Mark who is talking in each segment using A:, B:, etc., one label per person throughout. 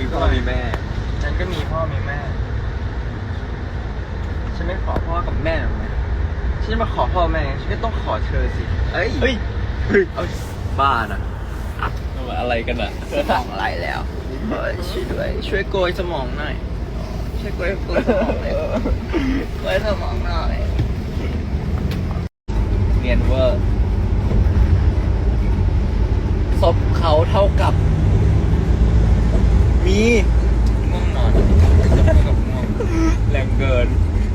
A: มีพ่อมีแม่
B: ฉันก็มีพ่อมีแม่ ฉันไม่ขอพ่อกับแม่หรอกนะฉันจะมาขอพ่อแม่ ฉันก็ต้องขอเธอสิ เอ้ย
A: เฮ้ย
B: เอา
A: บ้านะ
C: อะไรกันอะ
B: สมองไหลแล้วเฮ้ยช่วยด้วยช่วยโกยสมองหน่อย ช่วยโกยโกยสมองเลยโกยสมองหน่อย
C: เนียนเวอร์ศพเขาเท่ากับ มี
B: ง่วงนอนจะพูดกับง่วง
C: แรงเกิน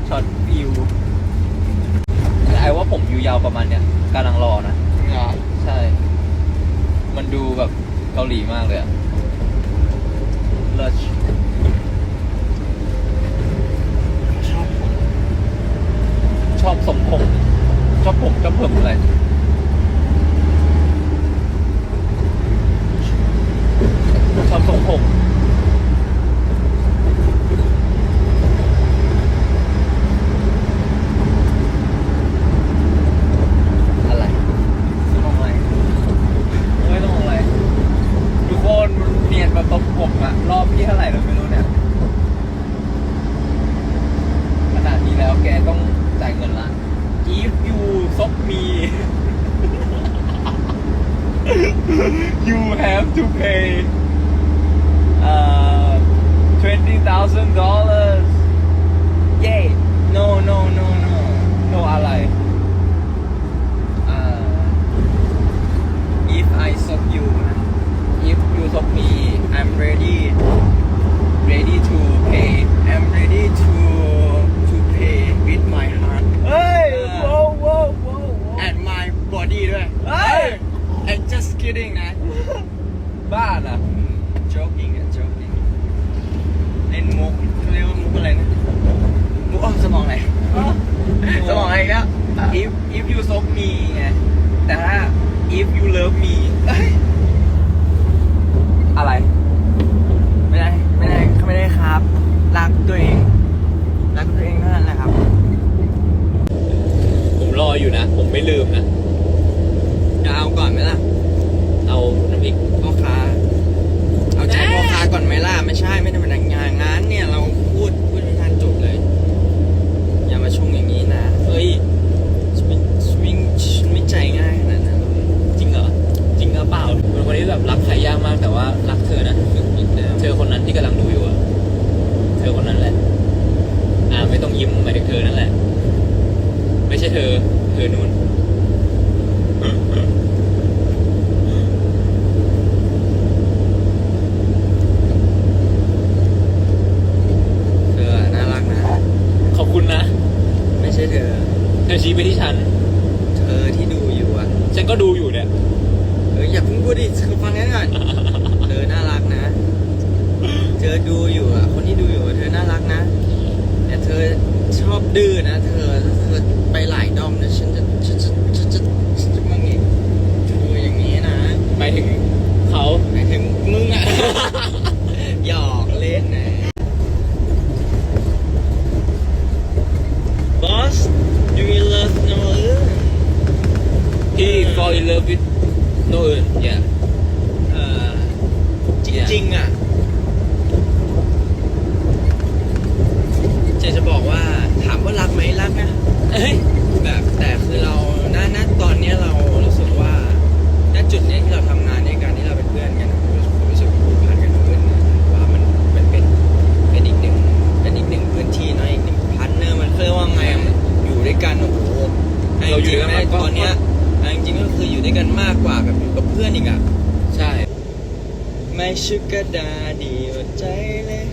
C: ช็อตฟิวแต่ไอ้ว่าผมอยู่ยาวประมาณเนี้ยกำลังรอนะ
B: เหรอ
C: ใช่ มันดูแบบเกาหลีมากเลยอะเลิศ
B: ชอบผม
C: ชอบสมผมชอบผมชอบเพิ่มอะไร me. You have to pay uh, $20,000 yay.
B: Kidding นะ
C: บ้าน่ะ
B: joking อะ joking เล่นมุกเขาเรียกว่ามุกอะไรนะ มุกอ้อมสมองไหนสมองอะไรอีกแล้ว
C: if if you ซบมีไง แต่ถ้า if you love me
B: เอ้ย
C: อะไร
B: ไม่ได้ ไม่ได้ไม่ได้ครับ รักตัวเอง รักตัวเองเท่านั้นแหละครับ
C: ผมรออยู่นะ ผมไม่ลืมนะ
B: จะเอาก่อนไหมล่ะ
C: เอา น้ำพริก
B: พ่อค้า เอาใจพ่อค้าก่อนไหมล่ะ ไม่ใช่ไม่ได้เป็นงานงานเนี่ยเราพูดพูดไม่ทันจบเลย อย่ามาชงอย่างนี้นะ
C: เฮ้ย
B: ฉันไม่ฉันไม่ฉันไม่ใจง่ายขนาดนั้น
C: จริงเหรอจริงหรือเปล่าเป็นคนที่แบบรักใครยากมากแต่ว่ารักเธอนะเธอคนนั้นที่กำลังดูอยู่อะเธอคนนั้นแหละ อ่าไม่ต้องยิ้มหมายถึงเธอนั่นแหละ ไม่ใช่เธอ เธอนู่น
B: เธอน่ารักนะ
C: ขอบคุณนะ
B: ไม่ใช่เธอ
C: เธอชี้ไปที่ฉัน
B: เธอที่ดูอยู่อะ
C: ฉัน ก็ดูอยู่เนี่ย
B: เอออย่าเพิ่งพูดดิคือฟังนั้นก่อนเธอน่ารักนะ เธอดูอยู่อะ คนที่ดูอยู่อะเธอน่ารักนะ แต่เธอชอบดื้อนะ เธอถ้าเธอไปหลายด้อมนะฉันจะฉันจะฉันจะฉันจะมังงี้ดูอย่างนี้นะ
C: หมายถึงเขา
B: หมายถึงมึงอะ หยอกเล่นนะ Boss do you love no other
C: ที่ fall in love with no อื่น yeah
B: เอ่อจริงๆอะเจจะบอกว่าถามว่ารักไหมรักนะ
C: เอ้ย
B: แบบแต่คือเราณณตอนเนี้ยเรารู้ ก็คืออยู่ด้วยกัน
C: มาก
B: กว่าแบบอยู่กับเพื่อนอีกอะ
C: ใช่
B: ไม่ชุกกระดาดีหัวใจเลย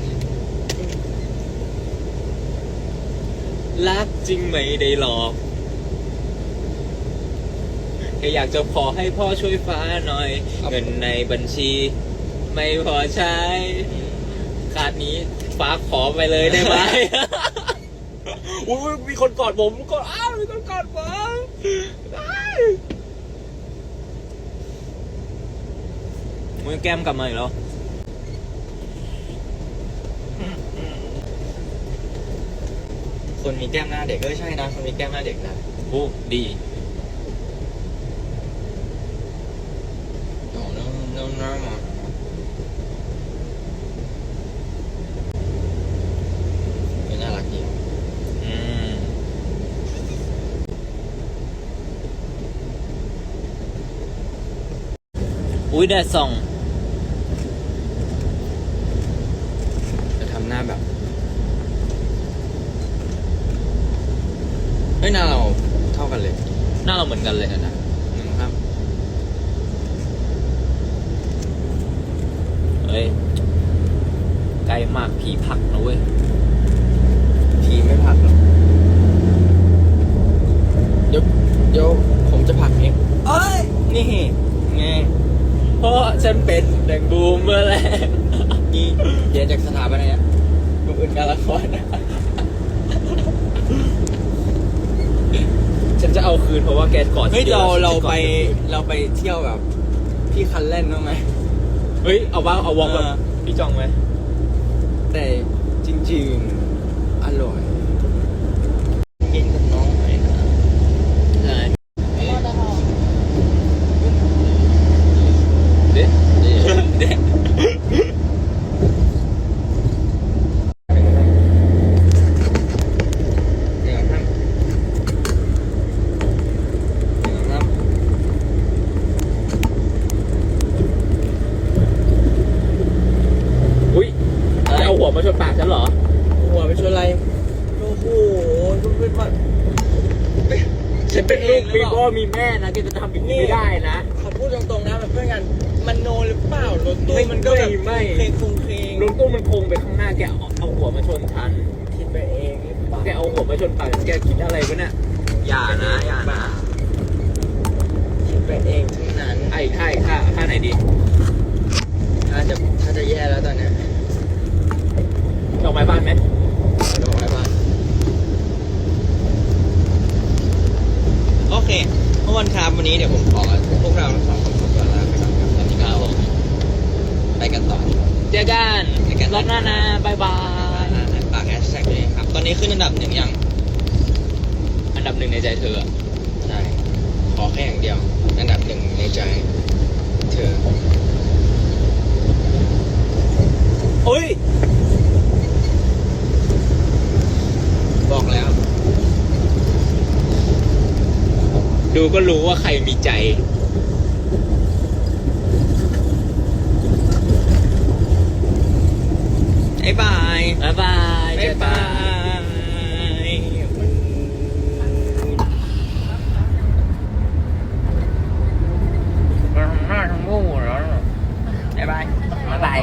C: รักจริงไม่ได้หลอกแค่อยากจะขอให้พ่อช่วยฟ้าหน่อยเงินในบัญชี ไม่พอใช้ ขาดนี้ฟ้าขอไปเลยได้ไหม อุ้ยมีคนกอดผมกอดอ้าวมีคนกอดผมได้ โอ้ยแก้มกลับมาอีกแล้ว
B: คนมีแก้มหน้าเด็กก็ใช่นะคนมีแก้มหน้าเด็กนะ
C: โอ้ดี
B: no no no no น่ารักดีอุ้
C: ยแดดส่องำ
B: หน้าแบบเฮ้ยหน้าเราเท่ากันเลย
C: หน้าเราเหมือนกันเลยนะ
B: หนึ่งครับ
C: เฮ้ย ไกลมากพี่พักนะเว้ย
B: ทีไม่ผลักหรอกเดี๋ยวเดี๋ยวผมจะผลักเองเอ้ย นี่ไง
C: เพราะฉันเป็นแดงบูมเมื่อแรก
B: นี่เรียนจากสถาบันอะไรอะ กลุ่มอื่นการละครนะ
C: ฉันจะเอาคืนเพราะว่าแกกอด
B: เฮ้ย
C: ทีดี
B: เรา
C: ว
B: เรา
C: ฉันจะกอด
B: ไป
C: คืน
B: เราไปเที่ยวแบบพี่คันเล่นบ้างไหม
C: เฮ้ยเอาว่าเอาวอล์กแบบ
B: เออ
C: พี่จองไหม
B: แต่จริง ๆ อร่อยกินกับน้องหน่อยนะ
C: ใช่
B: เอ๊ะ
C: เด็ด
B: เดี๋ยวเดี๋ยวเดี๋ยวครับเดี๋ยวครับ
C: อุ้ยจะเอาหัวมาชนปากฉันเหรอ
B: หัวไปชนอะไร โอ้โหเพื่อนๆว่า
C: ฉันเป็นลูกมีพ่อมีแม่นะแกจะทำอย่างนี้ไม่ได้นะ
B: เขาพูดตรงๆนะแบบเพื่อนกัน มันโนหรือเปล่ารถตู้
C: ไม่
B: มันก็แบบ
C: ไม่
B: เคงคงเคง
C: รถตู้มันโคงไปข้างหน้าแกเอาเอาหัวมาชนฉัน
B: คิดไปเองหรือเปล่า
C: แกเอาหัวมาชนปากแกคิดอะไรวะเนี่ยอย่านะอย่านะ
B: คิดไปเองทั้งนั้น
C: ไอ้ท่าไอ้ท่าท่าไหนดี
B: ถ้าจะถ้าจะแย่แล้วตอนเนี้ย
C: ดอกไม้บ้านไหม
B: เอาดอกไม้บ้านโอเคเมื่อวั นครับวันนี้เดี๋ยวผมขอพวกเราทั้งสองคนขอตัวลาไปก่อนครับตอนนี้ก็ไปกันต่อ
C: เจอกัน
B: เจอกัน
C: รอบหน้านะบายบาย
B: ฝากแฮชแท็กด้วยนะครับ ตอนนี้ขึ้นอันดับหนึ่งยัง
C: อันดับหนึ่งในใจเธออะ
B: ใช่ขอแค่อย่างเดียว อันดับหนึ่งในใจ เธอ
C: โอ้ย
B: บอกแล้ว
C: ดูก็รู้ว่าใครมีใจ
B: บ๊ายบาย
C: บายบายเจ
B: บ๊าย
C: อกับา
B: นย
C: มันทำหน้าทั้งโง่แล้ว
B: บ๊ายบาย
C: บ๊ายบาย